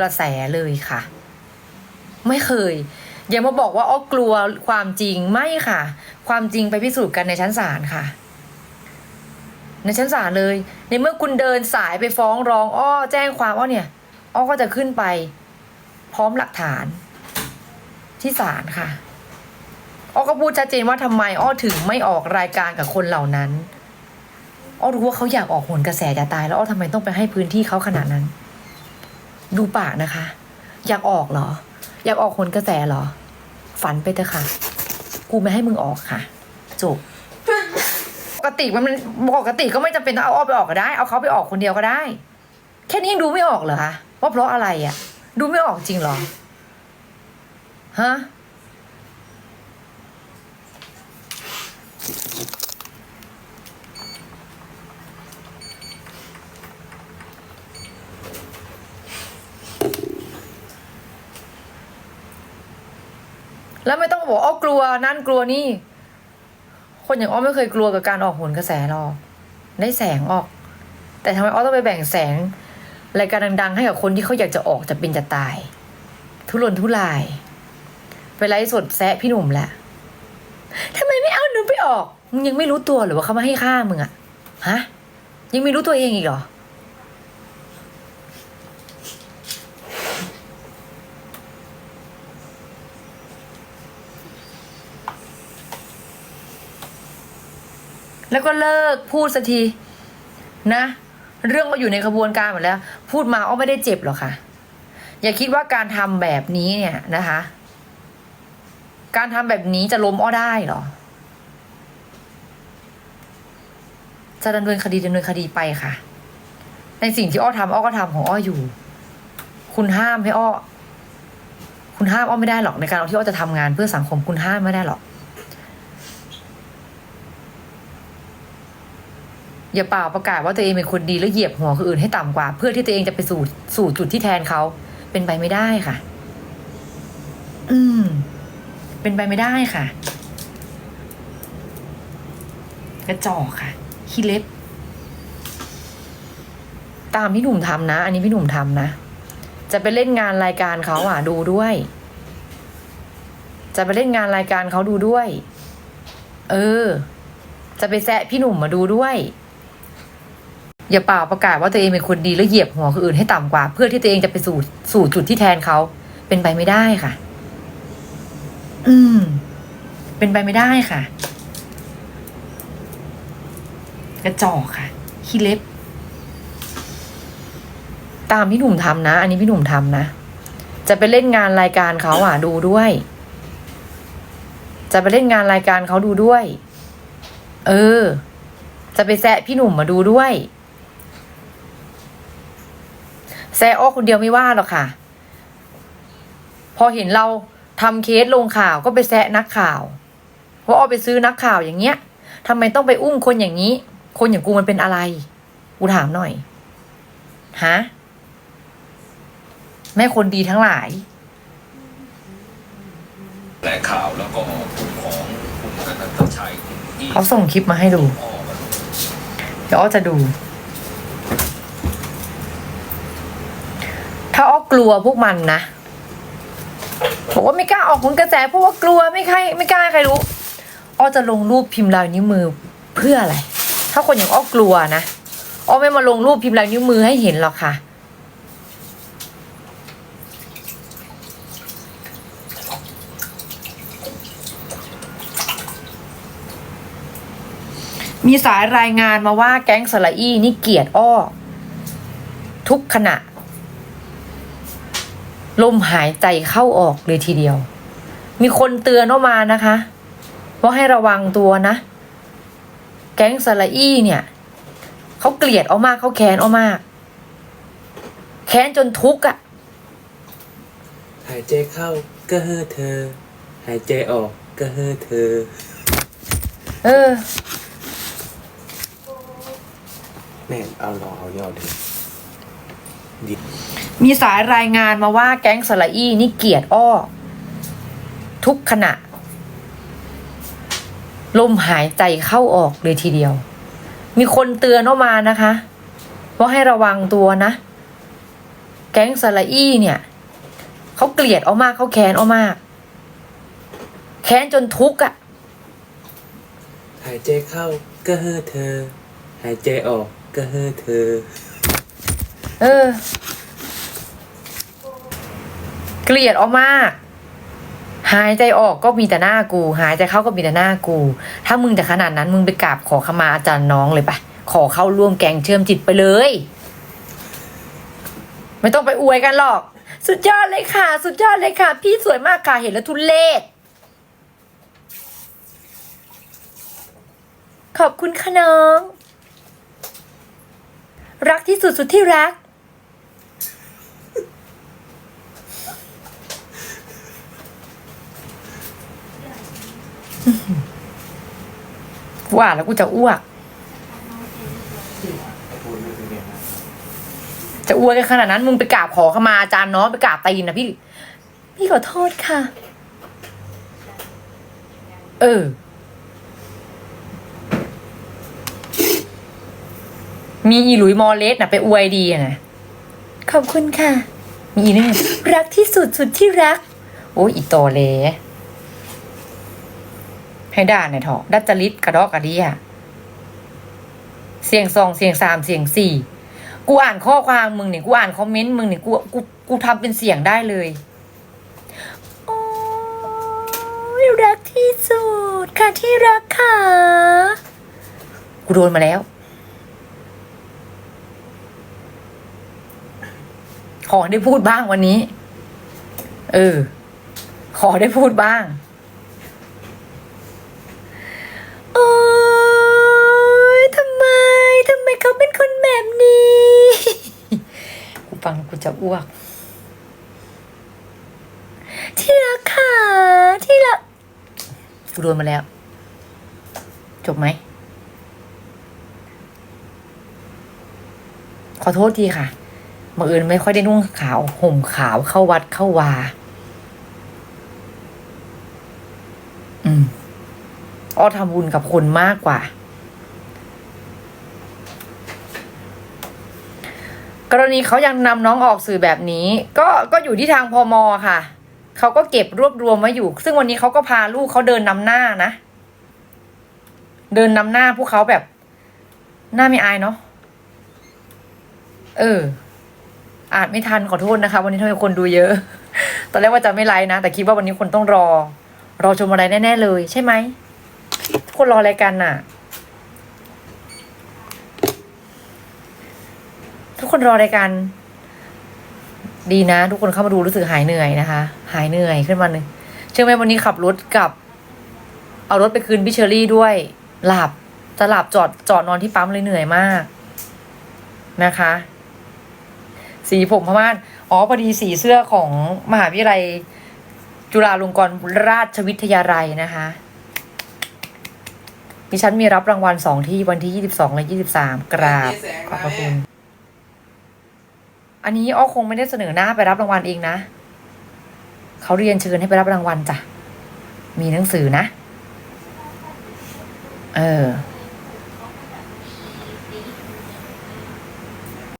กระแสเลยค่ะ ไม่เคย อย่ามาบอกว่าอ้อกลัวความจริงไม่ค่ะ ความจริงไปพิสูจน์กันในชั้นศาลค่ะ ในชั้นศาลเลย ในเมื่อคุณเดินสายไปฟ้องร้อง อ้อ แจ้งความอ้อเนี่ย อ้อก็จะขึ้นไป พร้อมหลักฐานที่ศาลค่ะ อ้อก็พูดชัดเจนว่าทำไมอ้อถึงไม่ออกรายการกับคนเหล่านั้น อ้อรู้ว่าเขาอยากออกหนกระแสจะตายแล้วอ้อทำไมต้องไปให้พื้นที่เขาขนาดนั้น ดูปากนะคะ อยากออกเหรอ อยากออกคนกระแสเหรอ ฝันไปเถอะค่ะ กูไม่ให้มึงออกค่ะจบปกติมันมันปกติก็ไม่จำเป็นต้องเอาอ้อไปออกก็ได้ เอาเขาไปออกคนเดียวก็ได้ แค่นี้ยังดูไม่ออกเหรอคะว่าเพราะอะไรอะ่ะ ดูไม่ออกจริงเหรอฮะ แล้วไม่ต้องบอกอ้อกลัวนั่นกลัวนี่ คนอย่างอ้อไม่เคยกลัวกับการออกโหนกระแสหรอกได้แสงออก แต่ทำไมอ้อต้องไปแบ่งแสงรายการดัง ๆ ให้กับคนที่เขาอยากจะออกจะเป็นจะตาย ทุรนทุรายไปไลฟ์สดแซะพี่หนุ่มแหละทำไมไม่เอาหนูไปออกมึงยังไม่รู้ตัวหรือว่าเขามาให้ค่ามึงอะฮะ ยังไม่รู้ตัวเองอีกเหรอ แล้วก็เลิกพูดสักทีนะ เรื่องก็อยู่ในกระบวนการหมดแล้ว พูดมาอ้อไม่ได้เจ็บหรอกค่ะ อย่าคิดว่าการทำแบบนี้เนี่ยนะคะ การทำแบบนี้จะล้มอ้อได้หรอ จะดำเนินคดีดำเนินคดีไปค่ะ ในสิ่งที่อ้อทำอ้อก็ทำของอ้ออยู่ คุณห้ามให้อ้อ คุณห้ามอ้อไม่ได้หรอกในการที่อ้อจะทำงานเพื่อสังคมคุณห้ามไม่ได้หรอก อย่าเปล่าประกาศว่าตัวเองเป็นคนดีแล้วเหยียบหัวคนอื่นให้ต่ำกว่า เพื่อที่ตัวเองจะไปสู่สู่จุดที่แทนเขา เป็นไปไม่ได้ค่ะ อืม เป็นไปไม่ได้ค่ะ กระจอกค่ะขี้เล็บ ตามพี่หนุ่มทำนะ อันนี้พี่หนุ่มทำนะ จะไปเล่นงานรายการเขาอะ ดูด้วย จะไปเล่นงานรายการเขาดูด้วย เออ จะไปแซะพี่หนุ่มมาดูด้วย อย่าเปล่าประกาศว่าตัวเองเป็นคนดีแล้วเหยียบหัวคนอื่นให้ต่ำกว่า เพื่อที่ตัวเองจะไปสู่สู่จุดที่แทนเขา เป็นไปไม่ได้ค่ะ อืม เป็นไปไม่ได้ค่ะ กระจอกค่ะขี้เล็บ ตามพี่หนุ่มทำนะ อันนี้พี่หนุ่มทำนะ จะไปเล่นงานรายการเขาอะ ดูด้วย จะไปเล่นงานรายการเขาดูด้วย เออ จะไปแซะพี่หนุ่มมาดูด้วย แซะอ้อคนเดียวไม่ว่าหรอกค่ะ พอเห็นเราทำเคสลงข่าวก็ไปแซะนักข่าวเพราะอ้อไปซื้อนักข่าวอย่างเงี้ยทำไมต้องไปอุ้มคนอย่างนี้ คนอย่างกูมันเป็นอะไร กูถามหน่อยฮะแม่คนดีทั้งหลายแหล่งข่าวแล้วก็กลุ่มของคุณอนันตชัยคุณอี้เขาส่งคลิปมาให้ดูอ้อกันเดี๋ยวอ้อจะดู ถ้าอ้อ กลัวพวกมันนะบอกว่าไม่กล้าออกผลกระแสเพราะว่ากลัวไม่ใครไม่กล้าใครรู้อ้อจะลงรูปพิมพ์ลายนิ้วมือเพื่ออะไร ถ้าคนอย่างอ้อกลัวนะอ้อไม่มาลงรูปพิมพ์ลายนิ้วมือให้เห็นหรอกค่ะมีสายรายงานมาว่าแก๊งสละอี้นี่เกลียดอ้อ ทุกขณะ ลมหายใจเข้าออกเลยทีเดียว มีคนเตือนออกมานะคะ ว่าให้ระวังตัวนะ แก๊งสละอี้เนี่ยเขาเกลียดเอามากเขาแค้นเอามาก แค้นจนทุกข์อะหายใจเข้าก็เฮ้อเธอ หายใจออกก็เฮ้อเธอ เออ แม่งเอารอเอายอดเลยดี มีสายรายงานมาว่าแก๊งสละอี้นี่เกลียดอ้อ ทุกขณะ ลมหายใจเข้าออกเลยทีเดียว มีคนเตือนออกมานะคะว่าให้ระวังตัวนะ แก๊งสละอี้เนี่ยเขาเกลียดเอามากเขาแค้นเอามาก แค้นจนทุกข์อะหายใจเข้าก็เฮอเธอ หายใจออกก็เฮอเธอ เออ เกลียดเอามาก หายใจออกก็มีแต่หน้ากู หายใจเข้าก็มีแต่หน้ากู ถ้ามึงจะขนาดนั้น มึงไปกราบขอขมาอาจารย์น้องเลยปะขอเข้าร่วมแกงเชื่อมจิตไปเลย ไม่ต้องไปอวยกันหรอก สุดยอดเลยค่ะ สุดยอดเลยค่ะ พี่สวยมากค่ะเห็นแล้วทุเลศขอบคุณค่ะน้อง รักที่สุดสุดที่รัก ว่าแล้วกูจะอ้วก จะอ้วกกันขนาดนั้นมึงไปกราบขอขมาอาจารย์น้องไปกราบตีนนะพี่ พี่ขอโทษค่ะ เออ มีอีหลุยมอเลสนะไปอวยดีอะนะขอบคุณค่ะ มีอีกนึงรักที่สุดสุดที่รัก โอ้ยอีโตเล ให้ด่าหน่อยเถอะดัจจริตกระดอกกระเดียเสียงสองเสียงสามเสียงสี่กูอ่านข้อความมึงเนี่ยกูอ่านคอมเมนต์มึงเนี่ยกูกูกูทำเป็นเสียงได้เลยโอ้ยรักที่สุดค่ะที่รักค่ะกูโดนมาแล้ว ขอได้พูดบ้างวันนี้ เออ ขอได้พูดบ้าง เป็นคนแบบนี้กูฟังกูจะอ้วก ที่รักค่ะที่รักกูโดนมาแล้ว จบไหม ขอโทษทีค่ะบังเอิญไม่ค่อยได้นุ่งขาว ห่มขาวเข้าวัดเข้าวา อืมอ้อทำบุญกับคนมากกว่า กรณีเขายังนำน้องออกสื่อแบบนี้ ก็ก็อยู่ที่ทางพมค่ะเขาก็เก็บรวบรวมไว้อยู่ ซึ่งวันนี้เขาก็พาลูกเขาเดินนำหน้านะ เดินนำหน้าพวกเขาแบบ หน้าไม่อายเนาะเอออานไม่ทันขอโทษนะคะ วันนี้ทำไมคนดูเยอะ ตอนแรกว่าจะไม่ไลฟ์นะ แต่คิดว่าวันนี้คนต้องรอ รอชมอะไรแน่ ๆ เลย ใช่ไหมคนรออะไรกันน่ะ ทุกคนรออะไรกันดีนะ ทุกคนเข้ามาดูรู้สึกหายเหนื่อยนะคะ หายเหนื่อยขึ้นมาหนึ่งเชื่อไหมวันนี้ขับรถกลับ เอารถไปคืนพี่เชอรี่ด้วย หลับจะหลับจอดจอดนอนที่ปั๊มเลยเหนื่อยมาก นะคะ สีผมพม่านอ๋อพอดีสีเสื้อของมหาวิทยาลัย จุฬาลงกรณราชวิทยาลัยนะคะดิฉันมีรับรางวัลสองที่วันที่ยี่สิบสองและยี่สิบสามกราบขอบพระคุณ อันนี้อ้อคงไม่ได้เสนอหน้าไปรับรางวัลเองนะ เขาเรียนเชิญให้ไปรับรางวัลจ้ะ มีหนังสือนะ เออ